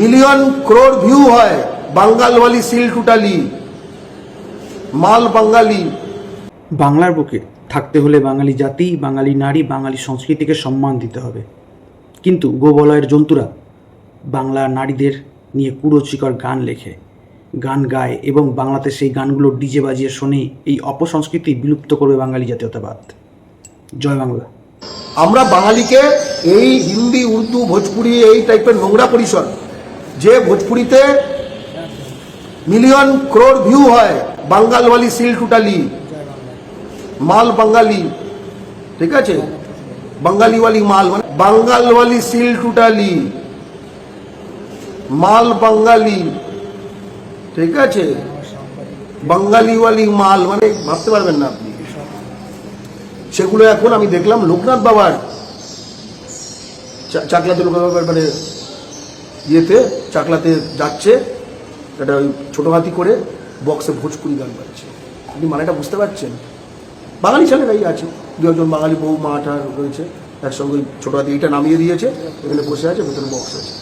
Million crore view হয় বাঙ্গালওয়ালি seal টুটালি মাল বাঙালি। বাংলার বুকে থাকতে হলে বাঙালি জাতি বাঙালি নারী বাঙালি সংস্কৃতিকে সম্মান দিতে হবে। কিন্তু গোবলয়ের জন্তুরা বাংলার নারীদের নিয়ে কুরুচিকর গান লেখে গান গায় এবং বাংলাতে সেই গানগুলো ডিজে বাজিয়ে শোনে এই অপসংস্কৃতি বিলুপ্ত করবে বাঙালি জাতীয়তাবাদ। জয় বাংলা। আমরা বাঙালিকে এই হিন্দি উর্দু ভোজপুরি এই টাইপের নোংরা পরিসর যে ভোজপুরিতে মিলিয়ন ক্রোড় ভিউ হয়, বাঙ্গালওয়ালি সিল টুটালি মাল বাঙালি, ঠিক আছে? বাঙালিওয়ালি মাল মানে বাঙ্গালওয়ালি সিল টুটালি মাল বাঙালি, ঠিক আছে? বাঙালিওয়ালি মাল মানে ভাবতে পারবেন না আপনি। সেগুলো এখন আমি দেখলাম লোকনাথ বাবার চাকলাতে লোকনাথ বাবার মানে ইয়েতে, চাকলাতে যাচ্ছে, একটা ওই ছোটো হাতি করে বক্সে ভোজপুরি গান বাজছে। আপনি মানেটা বুঝতে পারছেন? বাঙালি ছেলেরাই আছে। দু একজন বাঙালি বউ, মা টা রয়েছে। একসঙ্গে ওই ছোটো হাতি এইটা নামিয়ে দিয়েছে, এখানে বসে আছে, ভেতরে বক্স আছে।